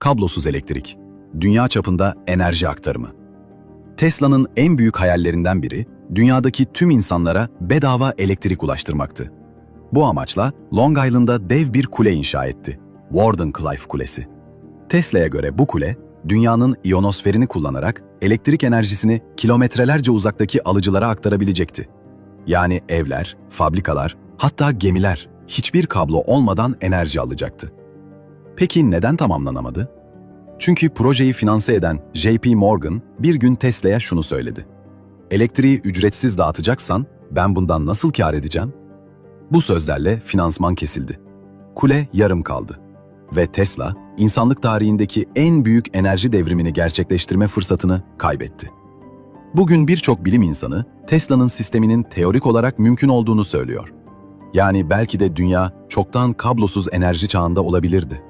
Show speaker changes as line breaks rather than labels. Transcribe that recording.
Kablosuz elektrik. Dünya çapında enerji aktarımı. Tesla'nın en büyük hayallerinden biri, dünyadaki tüm insanlara bedava elektrik ulaştırmaktı. Bu amaçla Long Island'da dev bir kule inşa etti. Wardenclyffe Kulesi. Tesla'ya göre bu kule, dünyanın iyonosferini kullanarak elektrik enerjisini kilometrelerce uzaktaki alıcılara aktarabilecekti. Yani evler, fabrikalar, hatta gemiler hiçbir kablo olmadan enerji alacaktı. Peki neden tamamlanamadı? Çünkü projeyi finanse eden JP Morgan bir gün Tesla'ya şunu söyledi. Elektriği ücretsiz dağıtacaksan ben bundan nasıl kâr edeceğim? Bu sözlerle finansman kesildi. Kule yarım kaldı. Ve Tesla, insanlık tarihindeki en büyük enerji devrimini gerçekleştirme fırsatını kaybetti. Bugün birçok bilim insanı Tesla'nın sisteminin teorik olarak mümkün olduğunu söylüyor. Yani belki de dünya çoktan kablosuz enerji çağında olabilirdi.